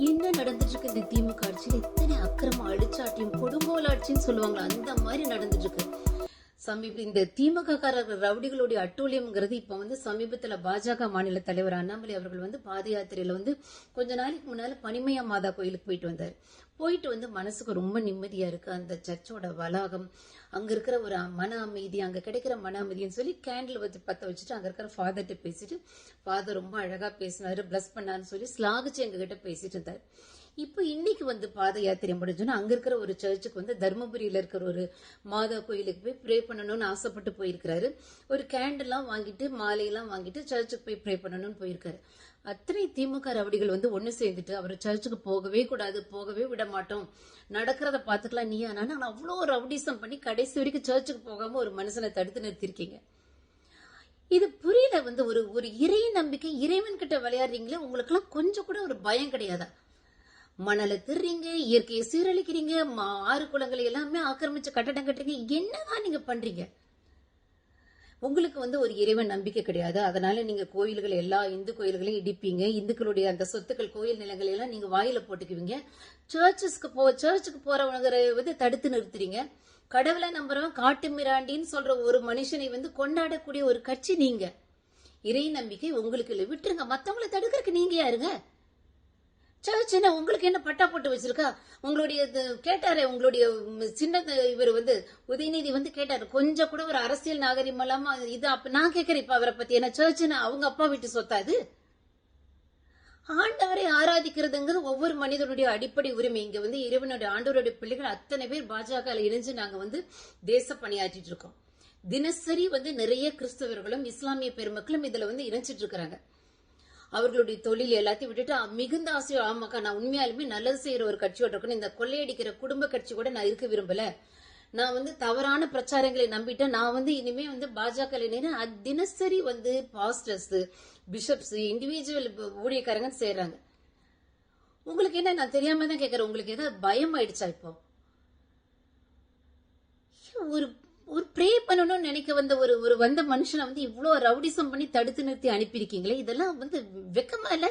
என்ன நடந்துட்டு இருக்கு இந்த திமுக ஆட்சியில்? எத்தனை அக்கிரம அழிச்சாட்டியும் கொடுங்கோலாட்சின்னு சொல்லுவாங்களா அந்த மாதிரி நடந்துட்டு இருக்கு சமீப இந்த திமுககாரர்கள் ரவுடிகளுடைய அட்டூழியம்ங்கிறது இப்ப வந்து சமீபத்துல பாஜக மாநில தலைவர் அண்ணாமலை அவர்கள் வந்து பாத யாத்திரையில வந்து கொஞ்ச நாளைக்கு முன்னால பனிமயா மாதா கோயிலுக்கு போயிட்டு வந்தார். போயிட்டு வந்து மனசுக்கு ரொம்ப நிம்மதியா இருக்கு. அந்த சர்ச்சோட வளாகம் அங்க இருக்கிற ஒரு மன அமைதி அங்க கிடைக்கிற மன அமைதின்னு சொல்லி கேண்டில் வச்சு பத்த வச்சுட்டு அங்க இருக்கிற ஃபாதர்கிட்ட பேசிட்டு ஃபாதர் ரொம்ப அழகா பேசினாரு பிளஸ் பண்ணாருன்னு சொல்லி ஸ்லாகிச்சு எங்ககிட்ட பேசிட்டு இருந்தார். இப்போ இன்னைக்கு வந்து பாத யாத்திரை முடிஞ்சோன்னா அங்க இருக்கிற ஒரு சர்ச்சுக்கு வந்து தர்மபுரியில இருக்கிற ஒரு மாதா கோயிலுக்கு போய் ப்ரே பண்ணணும்னு ஆசைப்பட்டு போயிருக்கிறாரு. ஒரு கேண்டெல்லாம் வாங்கிட்டு மாலையெல்லாம் வாங்கிட்டு சர்ச்சுக்கு போய் ப்ரே பண்ணணும்னு போயிருக்காரு. அத்தனை திமுக ரவடிகள் வந்து ஒண்ணு சேர்ந்துட்டு அவர் சர்ச்சுக்கு போகவே கூடாது போகவே விட மாட்டோம். நடக்கிறத பாத்துக்கலாம் நீ ஆனா அவ்வளோ ரவுடிசம் பண்ணி கடைசி வரைக்கும் சர்ச்சுக்கு போகாம ஒரு மனுஷனை தடுத்து நிறுத்திருக்கீங்க. இது புரியல வந்து ஒரு ஒரு இறை நம்பிக்கை இறைவன் கிட்ட விளையாடுறீங்களே உங்களுக்கெல்லாம் கொஞ்சம் கூட ஒரு பயம் கிடையாதா? மணலை திருறீங்க இயற்கையை சீரழிக்கிறீங்க மா- ஆறு குளங்களை எல்லாமே ஆக்கிரமிச்சு கட்டடம் கட்டுறீங்க. என்னதான் நீங்க பண்றீங்க? உங்களுக்கு வந்து ஒரு இறைவன் நம்பிக்கை கிடையாது. அதனால நீங்க கோயில்கள் எல்லா இந்து கோயில்களையும் இடிப்பீங்க. இந்துக்களுடைய அந்த சொத்துக்கள் கோயில் நிலங்களை எல்லாம் நீங்க வாயில போட்டுக்குவீங்க. சர்ச்சஸ்க்கு போ சர்ச்சுக்கு போறவங்களை வந்து தடுத்து நிறுத்துறீங்க. கடவுளை நம்புறவன் காட்டு மிராண்டின்னு சொல்ற ஒரு மனுஷனை வந்து கொண்டாடக்கூடிய ஒரு கட்சி நீங்க. இறை நம்பிக்கை உங்களுக்கு இல்லை. விட்டுருங்க. மத்தவங்களை தடுக்கிறதுக்கு நீங்க யாருங்க? சின்ன உங்களுக்கு என்ன பட்டா போட்டு வச்சிருக்கா? உங்களுடைய இது கேட்டாரே உங்களுடைய சின்ன இவர் வந்து உதயநிதி வந்து கேட்டாரு. கொஞ்சம் கூட ஒரு அரசியல் நாகரிகம் இல்லாம இது அப்ப நான் கேட்கறேன் இப்ப அவரை பத்தி. என்ன சர்ச்சுன்னு அவங்க அப்பா வீட்டு சொத்தா இது? ஆண்டவரை ஆராதிக்கிறதுங்கிறது ஒவ்வொரு மனிதனுடைய அடிப்படை உரிமை. இங்க வந்து இறைவனுடைய ஆண்டவருடைய பிள்ளைகள் அத்தனை பேர் பாஜக இணைஞ்சு நாங்க வந்து தேச பணியாற்றிட்டு இருக்கோம். தினசரி வந்து நிறைய கிறிஸ்தவர்களும் இஸ்லாமிய பெருமக்களும் இதுல வந்து இணைச்சிட்டு இருக்கிறாங்க. அவர்களுடைய தொழில் எல்லாத்தையும் விட்டுட்டு மிகுந்த ஆசையோ ஆமாக்கா நான் உண்மையாலுமே நல்லது செய்யற ஒரு கட்சியோட இருக்கணும் இந்த கொள்ளையடிக்கிற குடும்ப கட்சி கூட நான் இருக்க விரும்பல. நான் வந்து தவறான பிரச்சாரங்களை நம்பிட்டேன். நான் வந்து இனிமே வந்து பாஜக தினசரி வந்து பாஸ்டர்ஸ் பிஷப்ஸ் இண்டிவிஜுவல் ஊழியக்காரங்க செய்யறாங்க உங்களுக்கு என்ன நான் தெரியாம தான் கேக்குறேன். உங்களுக்கு ஏதாவது பயம் ஆயிடுச்சா இப்போ? ஒரு ஒரு ப்ரே பண்ணணும்னு நினைக்க வந்த ஒரு ஒரு வந்த மனுஷனை வந்து இவ்வளோ ரவுடிசம் பண்ணி தடுத்து நிறுத்தி அனுப்பியிருக்கீங்களே? இதெல்லாம் வந்து வெக்கமா இல்லை?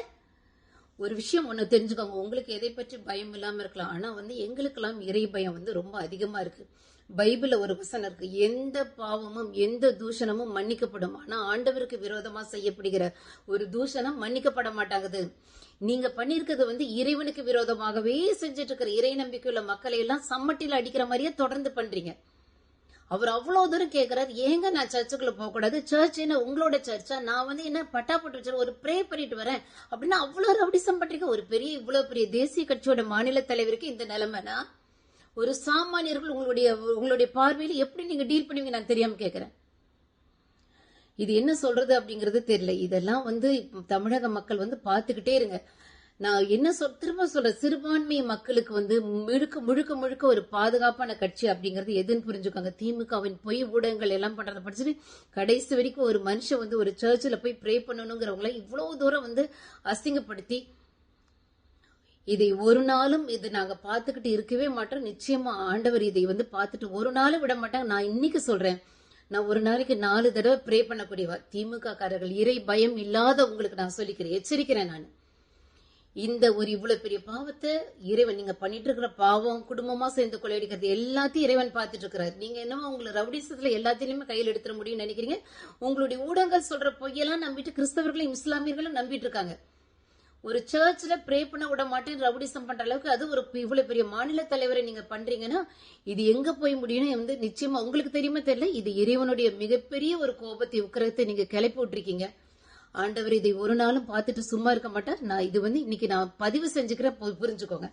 ஒரு விஷயம் ஒன்று தெரிஞ்சுக்கோங்க. உங்களுக்கு எதை பற்றி பயம் இல்லாமல் இருக்கலாம். ஆனால் வந்து எங்களுக்கெல்லாம் இறை பயம் வந்து ரொம்ப அதிகமாக இருக்குது பைபிளில் ஒரு வசனம் இருக்குது எந்த பாவமும் எந்த தூஷணமும் மன்னிக்கப்படும். ஆனால் ஆண்டவருக்கு விரோதமாக செய்யப்படுகிற ஒரு தூஷணம் மன்னிக்கப்பட மாட்டாங்குது. நீங்கள் பண்ணியிருக்கிறது வந்து இறைவனுக்கு விரோதமாகவே செஞ்சுட்டு இருக்கிற இறை நம்பிக்கையுள்ள மக்களை எல்லாம் சம்மட்டியில் அடிக்கிற மாதிரியே தொடர்ந்து பண்ணுறீங்க அவர் அவ்வளவு தூரம் கேக்குறாரு. ஏங்க நான் சர்ச்சுக்குள்ள போக கூடாது சர்ச் என்ன உங்களோட சர்ச்சா நான் வந்து என்ன பட்டா போட்டு வச்சு ஒரு ப்ரே பண்ணிட்டு வரேன். அப்படின்னா அவ்வளவு ரவுடிசம் பண்றீங்க. ஒரு பெரிய இவ்வளவு பெரிய தேசிய கட்சியோட மாநில தலைவருக்கு இந்த நிலைமைனா? ஒரு சாமானியர்கள் உங்களுடைய உங்களுடைய பார்வையில எப்படி நீங்க டீல் பண்ணுவீங்க நான் தெரியாம கேக்குறேன். இது என்ன சொல்றது அப்படிங்கறது தெரியல. இதெல்லாம் வந்து தமிழக மக்கள் வந்து பாத்துக்கிட்டே இருங்க. நான் என்ன சொல் திரும்ப சொல்ற சிறுபான்மை மக்களுக்கு வந்து முழுக்க முழுக்க முழுக்க ஒரு பாதுகாப்பான கட்சி அப்படிங்கறது எதுன்னு புரிஞ்சுக்கோங்க. திமுகவின் பொய் ஊடகங்கள் எல்லாம் பண்றதை படிச்சுட்டு கடைசி வரைக்கும் ஒரு மனுஷன் வந்து ஒரு சர்ச்சில் போய் ப்ரே பண்ணணுங்கிறவங்கள இவ்வளவு தூரம் வந்து அசிங்கப்படுத்தி இதை ஒரு நாளும் இதை நாங்க பாத்துக்கிட்டு இருக்கவே மாட்டோம். நிச்சயமா ஆண்டவர் இதை வந்து பார்த்துட்டு ஒரு நாளும் விட மாட்டாங்க. நான் இன்னைக்கு சொல்றேன். நான் ஒரு நாளைக்கு நாலு தடவை ப்ரே பண்ணக்கூடியவா. திமுக காரர்கள் இறை பயம் இல்லாத உங்களுக்கு நான் சொல்லிக்கிறேன். எச்சரிக்கிறேன் நான். இந்த ஒரு இவ்வளவு பெரிய பாவத்தை இறைவன் நீங்க பண்ணிட்டு இருக்கிற பாவம் குடும்பமா சேர்ந்து கொள்ளையடிக்கிறது எல்லாத்தையும் இறைவன் பார்த்துட்டு இருக்கிறார் நீங்க என்னமோ உங்களை ரவுடிசத்துல எல்லாத்திலயுமே கையில் எடுத்துட முடியும்னு நினைக்கிறீங்க. உங்களுடைய ஊடகங்கள் சொல்ற பொய்யெல்லாம் நம்பிட்டு கிறிஸ்தவர்களும் இஸ்லாமியர்களும் நம்பிட்டு இருக்காங்க ஒரு சர்ச்சில் ப்ரே பண்ண விட மாட்டேன் ரவுடிசம் பண்ற அளவுக்கு அது ஒரு இவ்வளவு பெரிய மாநில தலைவரை நீங்க பண்றீங்கன்னா இது எங்க போய் முடியும்னு வந்து நிச்சயமா உங்களுக்கு தெரியுமா தெரியல? இது இறைவனுடைய மிகப்பெரிய ஒரு கோபத்தை உக்கிரத்தை நீங்க கிளப்பி விட்டுருக்கீங்க. ஆண்டவர் இதை ஒரு நாளும் பார்த்துட்டு சும்மா இருக்க மாட்டார். நான் இது வந்து இன்னைக்கு நான் பதிவு செஞ்சுக்கிறேன் பு- புரிஞ்சுக்கோங்க.